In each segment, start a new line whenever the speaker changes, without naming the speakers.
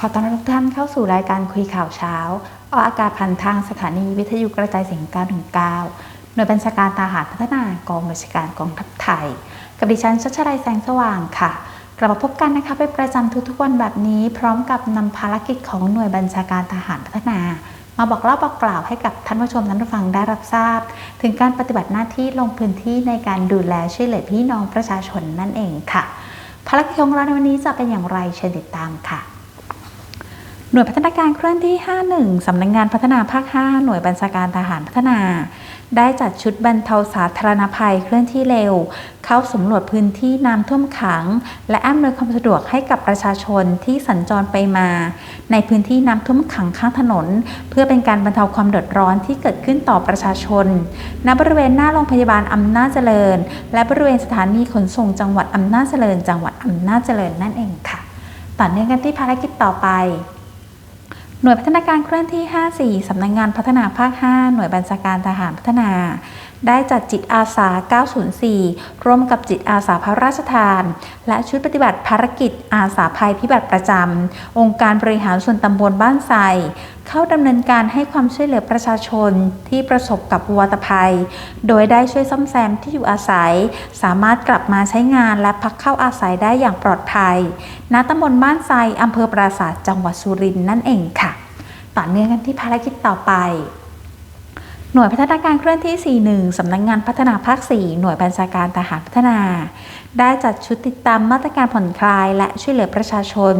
ขอต้อนรับทุกท่านเข้าสู่รายการคุยข่าวเช้า ออกอากาศผ่านทางสถานีวิทยุกระจายเสียง919หน่วยบัญชาการทหารพัฒนากองบัญชาการกองทัพไทย กับดิฉันชัชรัยแสงสว่างค่ะ กลับมาพบกันนะคะเป็นประจำทุกๆวันแบบนี้ พร้อมกับนำภารกิจของหน่วยบัญชาการทหารพัฒนา มาบอกเล่าบอกกล่าวให้กับท่านผู้ชมท่านผู้ฟังได้รับทราบ ถึงการปฏิบัติหน้าที่ลงพื้นที่ในการดูแลช่วยเหลือพี่น้องประชาชนนั่นเองค่ะ ภารกิจของเราในวันนี้จะเป็นอย่างไรเชิญติดตามค่ะ หน่วยพัฒนาการเคลื่อนที่ 51 สำนักงงานพัฒนาภาค 5 หน่วยบัญชาการทหารพัฒนา ได้จัดชุดบรรเทาสาธารณภัยเคลื่อนที่เร็ว เข้าสำรวจพื้นที่น้ำท่วมขัง และอำนวยความสะดวกให้กับประชาชนที่สัญจรไปมา ในพื้นที่น้ำท่วมขังข้างถนน เพื่อเป็นการบรรเทาความเดือดร้อนที่เกิดขึ้นต่อประชาชน ณ บริเวณหน้าโรงพยาบาลอำนาจเจริญ และบริเวณสถานีขนส่งจังหวัดอำนาจเจริญ จังหวัดอำนาจเจริญนั่นเองค่ะ ต่อเนื่องกันที่ภารกิจต่อไป หน่วยพัฒนาการเคลื่อนที่ 54 สำนักงงานพัฒนาภาค 5 หน่วยบัญชาการทหารพัฒนา ได้จัดจิตอาสา 904 ร่วมกับจิตอาสาพระราชทาน และชุดปฏิบัติภารกิจอาสาภัยพิบัติประจำ องค์การบริหารส่วนตำบลบ้านไทรเข้าดำเนินการให้ความช่วยเหลือประชาชนที่ประสบกับวัตภัย โดยได้ช่วยซ่อมแซมที่อยู่อาศัย สามารถกลับมาใช้งานและพักเข้าอาศัยได้อย่างปลอดภัย ณ ตำบลบ้านไทรอำเภอปราสาทจังหวัดสุรินทร์นั่นเองค่ะ ต่อเนื่องกันที่ภารกิจต่อไป หน่วยพัฒนาการเคลื่อนที่ 41 สำนักงงานพัฒนาภาค 4 หน่วยบัญชาการทหารพัฒนา ได้จัดชุดติดตามมาตรการผ่อนคลาย และช่วยเหลือประชาชน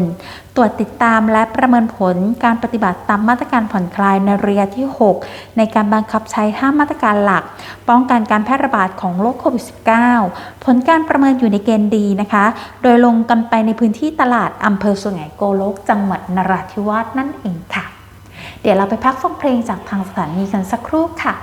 ตรวจติดตามและประเมินผลการปฏิบัติตามมาตรการผ่อนคลายในระยะที่ 6 ในการบังคับใช้5มาตรการหลัก ป้องกันการแพร่ระบาดของโรคโควิด -19 ผลการประเมินอยู่ในเกณฑ์ดีนะคะ โดยลงกันไปในพื้นที่ตลาดอำเภอสุไหงโกลก จังหวัดนราธิวาสนั่นเองค่ะ เดี๋ยวเราไปพักฟังเพลงจากทางสถานีกันสักครู่ค่ะ